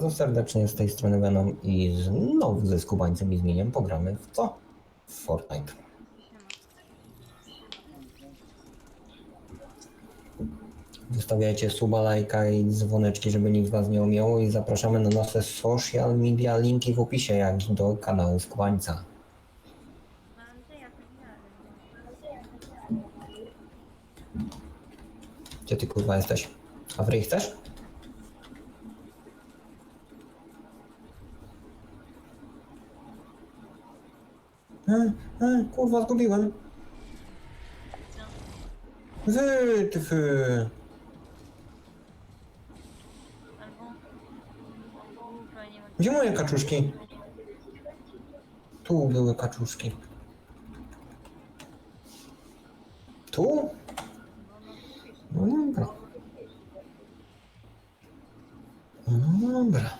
bardzo serdecznie z tej strony Venom i znowu ze skubańcem i zmieniem pogramy w co? W Fortnite. Wystawiajcie suba, lajka i dzwoneczki, żeby nikt was nie omiało i zapraszamy na nasze social media, linki w opisie, jak do kanału Skubańca. Gdzie ty kurwa jesteś? A w chcesz? E, e, kurwa zgubiłem. Co? Wytwy. Albo... O kurwa, nie ma... Gdzie moje kaczuszki? Tu były kaczuszki. Tu? No dobra. No dobra.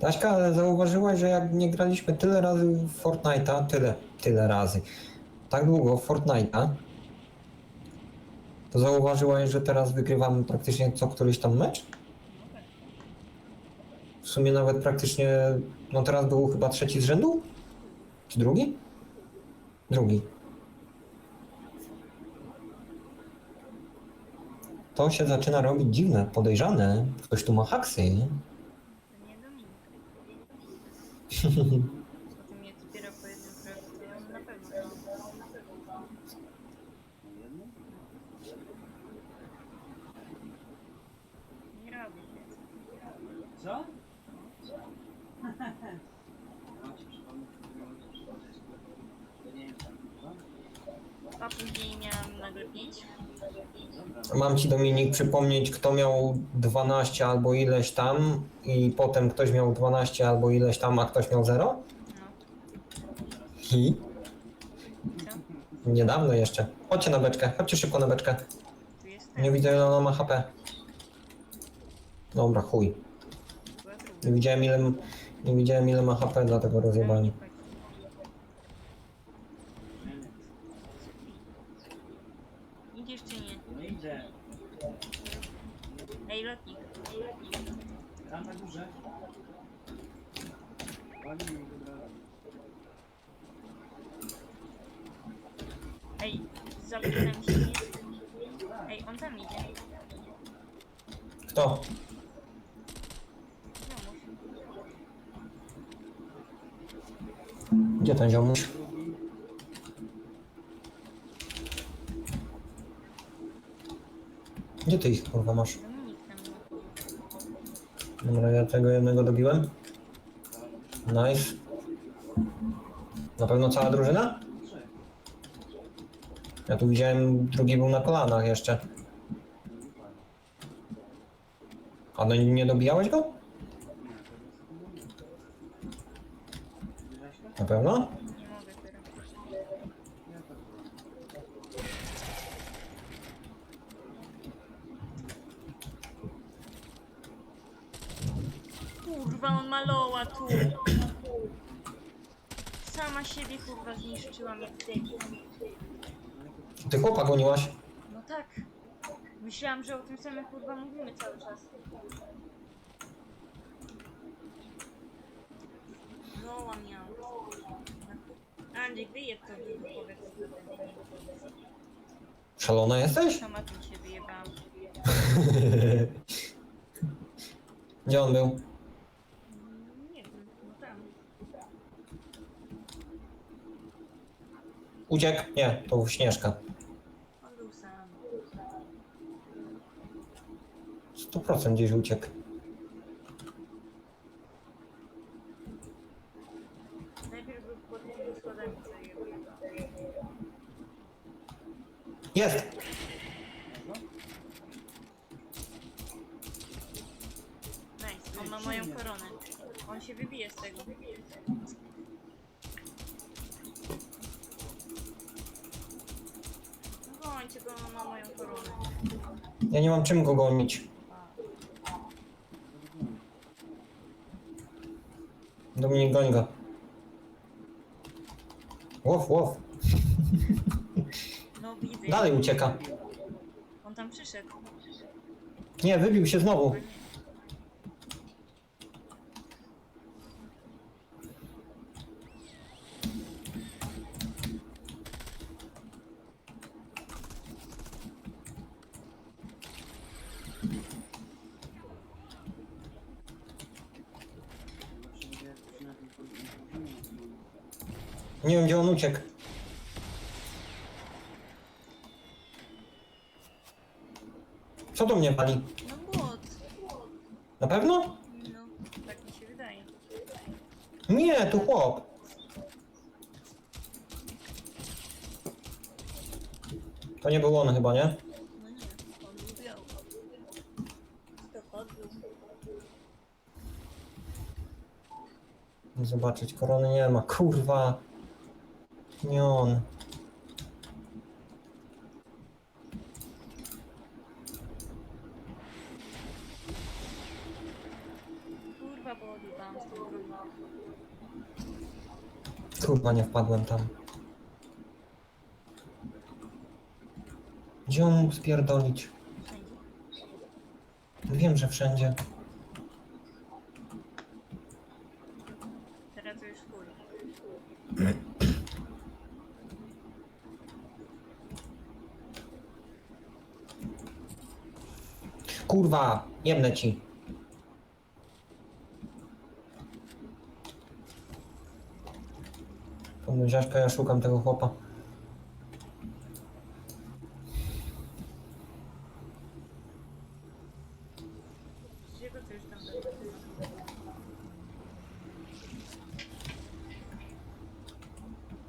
Taśka, ale zauważyłaś, że jak nie graliśmy tyle razy w Fortnite'a, tyle, tyle razy, tak długo w Fortnite'a, to zauważyłaś, że teraz wygrywamy praktycznie co któryś tam mecz? W sumie nawet praktycznie, no teraz był chyba trzeci z rzędu? Czy drugi? Drugi. To się zaczyna robić dziwne, podejrzane. Ktoś tu ma haksy. Nie Później miałam nagle pięć. Mam ci Dominik przypomnieć, kto miał 12 albo ileś tam i potem ktoś miał 12 albo ileś tam, a ktoś miał 0? No. I? Co? Niedawno jeszcze. Chodźcie na beczkę, chodźcie szybko na beczkę. Nie widzę ile ona ma HP. Dobra, chuj. Nie widziałem ile, nie widziałem ile ma HP, dlatego rozjebali. Idziesz czy nie? No idę. Ej, lotnik. Tam na górze. Ładnie mi wybrała. Ej, zapytam się. Ej, on tam idzie. Kto? Ziomuś. Gdzie ten ziomuś? Gdzie ty ich kurwa masz? Dominik tam. Dobra, ja tego jednego dobiłem. Nice. Na pewno cała drużyna? Ja tu widziałem, drugi był na kolanach jeszcze. A no nie dobijałeś go? Na pewno? Nie mogę teraz. Ja to Kurwa, on maloła tu. Sama siebie kurwa zniszczyłam jak debil. Ty chłopa goniłaś? No tak. Myślałam, że o tym samym kurwa mówimy cały czas. Loła miał. Andrzej, wyjeb to w powiedz. Szalona jesteś? Sama tu się wyjebałam. Gdzie on był? Mm, Nie wiem, no tam. Uciekł? Nie, to Śnieżka. On był sam. 100% gdzieś uciekł. Najpierw był pod Jest! Nice, on ma moją koronę. On się wybije z tego. On ma moją koronę. Ja nie mam czym go gonić. Dominik, goń go. Łow, łow. No widzę. Dalej ucieka. On tam przyszedł. Nie, wybił się znowu. A nie. Zawsze mówię, jak się na tym poziomie. Nie wiem, gdzie on uciekł. Co do mnie pali? No błot. Na pewno? No, tak mi się wydaje. Nie, tu chłop. To nie był on chyba, nie? No nie, on był biały. To podbił. Zobaczyć, korony nie ma. Kurwa. Nie on. Kurwa, bo odjebałam z tą. Kurwa, nie wpadłem tam. Gdzie on mógł spierdolić? Wszędzie. Wiem, że wszędzie. Teraz to już chuj. Kurwa, jemnę ci. Pomyślaszka, ja szukam tego chłopa.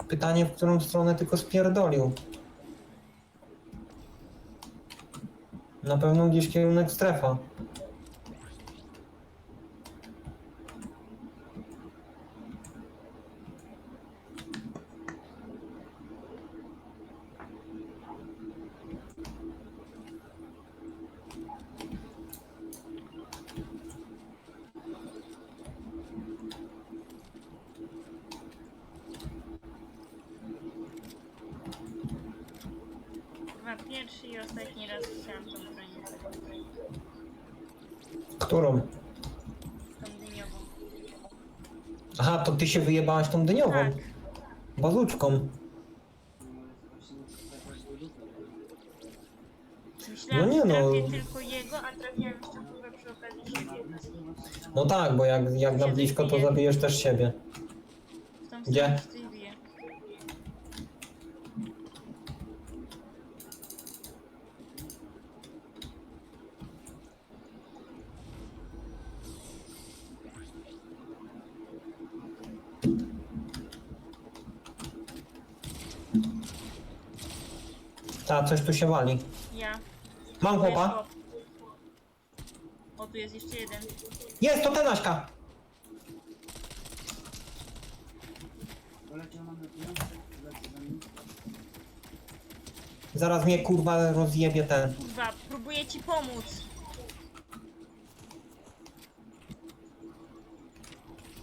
Pytanie, w którą stronę tylko spierdolił. Na pewno gdzieś kierunek strefa. Chyba pierwszy i ostatni raz chciałam tą broń. Którą? Tą dyniową. Aha, to ty się wyjebałaś tą dyniową. Tak. Bazuczką. No. Myślałam, No nie że no. trafię tylko jego, a trafiłam jeszcze kurwa przy okazji siebie. No tak, bo jak, jak na blisko, to zabijesz też siebie. W tą Gdzie? się Ta, coś tu się wali. Ja. Mam chłopa. chłop. O, tu jest jeszcze jeden. Jest, to ten Aśka. Zaraz mnie kurwa rozjebie ten. Kurwa, próbuję ci pomóc.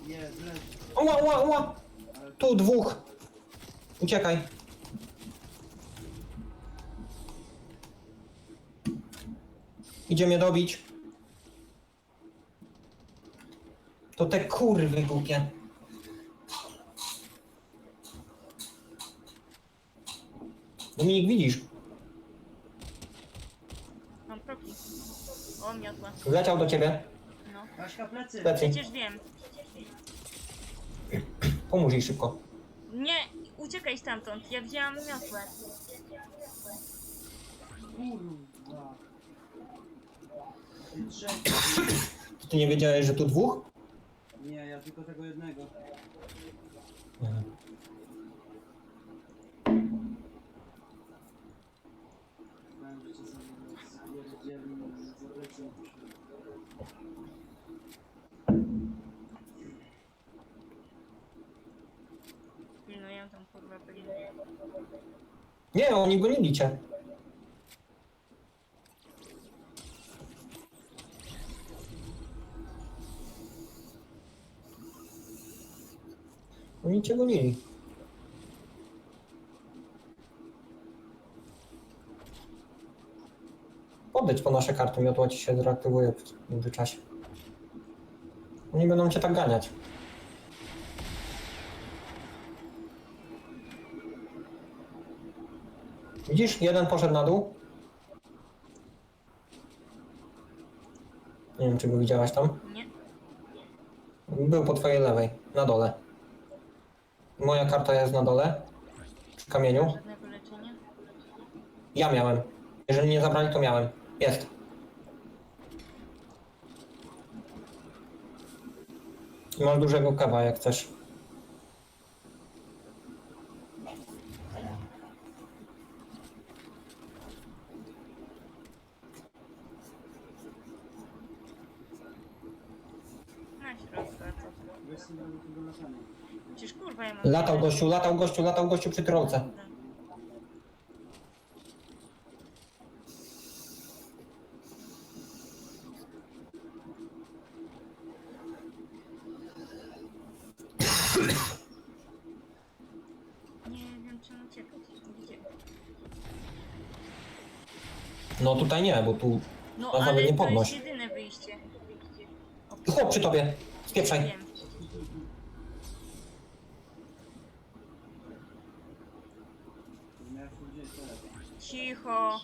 Jest, leży. Ła, ła, ła. Ale Tu dwóch. Uciekaj. Idzie mnie dobić. To te kurwy głupie. Dominik, widzisz? Mam proki. O, miotła. Leciał do ciebie. No. Kaśka, plecy! Plecy. Przecież wiem. Pomóż jej szybko. Nie, uciekaj stamtąd. Ja wzięłam miotłę. Kurwa. Ty Trzech. Ty nie wiedziałeś, że tu dwóch? Nie, ja tylko tego jednego. Myślałem, że kurwa. Nie, oni gonili cię. Oni cię gonili. Podejdź po nasze karty, miotła ci się zreaktywuje w międzyczasie. Oni będą cię tak ganiać. Widzisz, jeden poszedł na dół. Nie wiem, czy go widziałaś tam. Nie. Był po twojej lewej, na dole. Moja karta jest na dole. Przy kamieniu. Ja miałem. Jeżeli nie zabrali, to miałem. Jest. Masz dużego kawa, jak chcesz. Przecież kurwa ja mam... Latał gościu, latał gościu, latał gościu przy. Dobra. Nie wiem czemu uciekać. Gdzie? No tutaj nie, bo tu No ale nawet nie to podnoś. jest jedyne wyjście. Chłop przy tobie. Spieprzaj. Wiem. Miałeś tu gdzieś teraz. Cicho.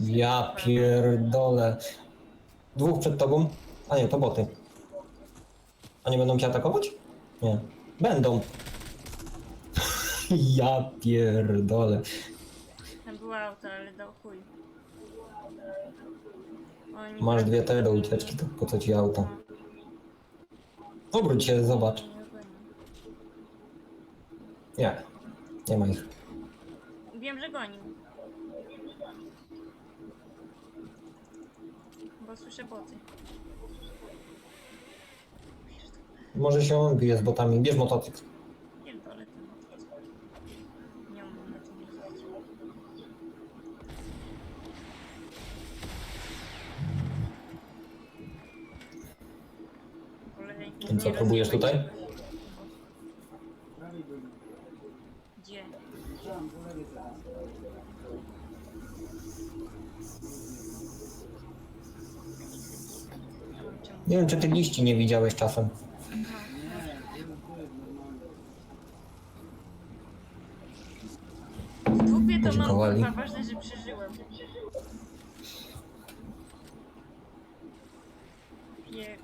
Ja pierdolę. Dwóch przed tobą? A nie, to boty. A nie będą cię atakować? Nie. Będą. Ja pierdolę. Tam było auto, ale dał chuj. Oni Masz dwie te do ucieczki, to po co ci auto? Obróć się, zobacz. Nie. Nie ma ich. Wiem, że gonił. Bo słyszę boty. Może się on bije z botami. Bierz motocykl. Tutaj? Gdzie? Nie wiem, czy ty liści nie widziałeś czasem. Dupie to mam Podziękowali. kurwa, ważne, że przeżyłem. Pierdolę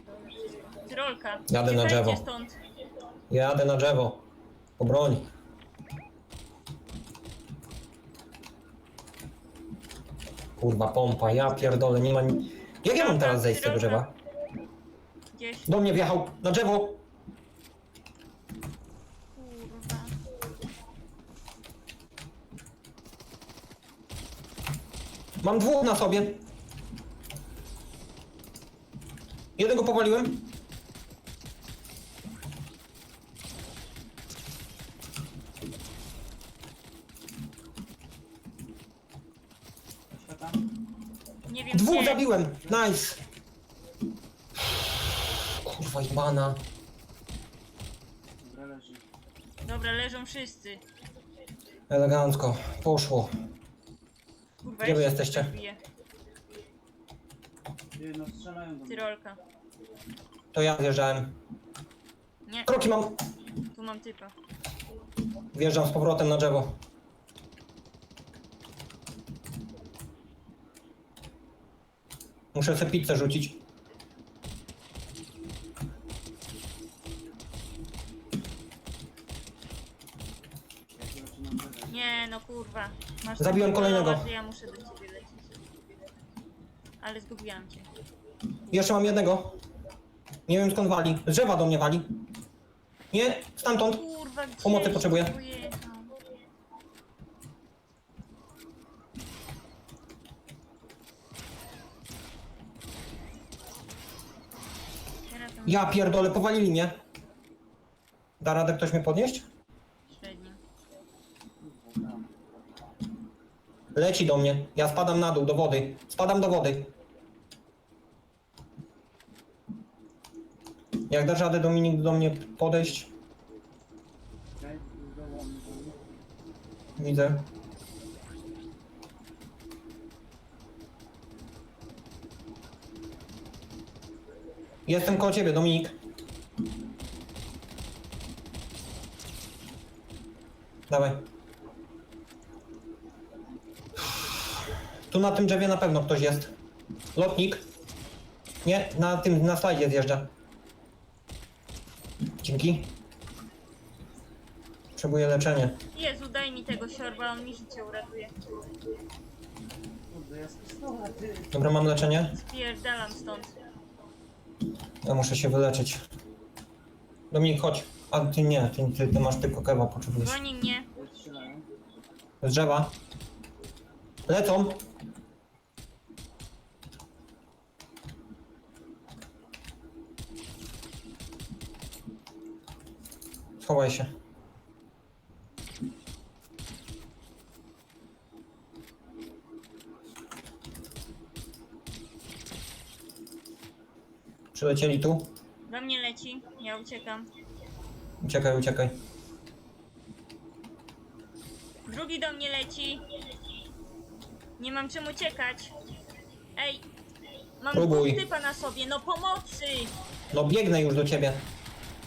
Trolka. Jadę na drzewo. stąd. Jadę na drzewo. Po broń. Kurwa, pompa, ja pierdolę, nie ma... ni- Jak ja mam teraz zejść z tego drzewa? Gdzieś. Do mnie wjechał, na drzewo! Kurwa. Mam dwóch na sobie. Jednego powaliłem. Jeszcze tam? Nie wiem Dwóch zabiłem, nice. Kurwa, jebana. Dobra, leży. Dobra, leżą wszyscy. Elegancko, poszło. Kurwa, Gdzie wy jeszcze jesteście? ktoś bije. Ty, no strzelają do mnie. Tyrolka. To ja wjeżdżałem. Nie, Kroki mam. tu mam typa. Wjeżdżam z powrotem na drzewo. Muszę sobie pizzę rzucić. Nie, no kurwa. Masz Zabiłem kolejnego. że Ja muszę do ciebie lecieć. Ale zgubiłam cię. Jeszcze mam jednego. Nie wiem skąd wali. Z drzewa do mnie wali. Nie, stamtąd. Kurwa, gdzie Pomocy potrzebuję. Teraz to Ja pierdolę, powalili mnie. Da radę ktoś mnie podnieść? Średnio. Leci do mnie. Ja spadam na dół, do wody. Spadam do wody. Jak dasz radę, Dominik, do mnie podejść? Widzę. Jestem koło ciebie, Dominik. Dawaj. Tu na tym drzewie na pewno ktoś jest. Lotnik. Nie, na tym, na slajdzie zjeżdża. Dzięki. Potrzebuję leczenie. Jezu, daj mi tego siorba, on mi życie uratuje. Dobra, mam leczenie. Spierdalam stąd. Ja muszę się wyleczyć. Dominik, chodź. A ty nie, ty, ty, ty masz tylko kewa, potrzebujesz. Goni mnie. Strzelają. Z drzewa. Lecą. Schowaj się. Przylecieli tu. Do mnie leci, ja uciekam. Uciekaj, uciekaj. Drugi do mnie leci. Nie mam czym uciekać. Ej, mam Próbuj. dwóch typa na sobie, no pomocy! No biegnę już do ciebie.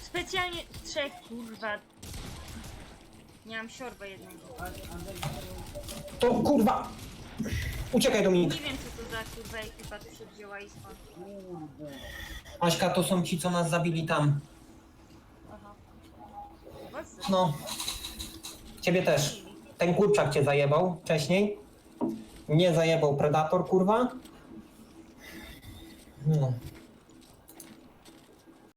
Specjalnie trzech, kurwa. Nie mam siorbę jednego. To kurwa! Uciekaj Dominik. Nie wiem co to za kurwa ekipa tu się wzięła i skąd. Aśka, to są ci, co nas zabili tam. Aha. No. Ciebie też. Ten kurczak cię zajebał wcześniej. Nie zajebał Predator, kurwa. No.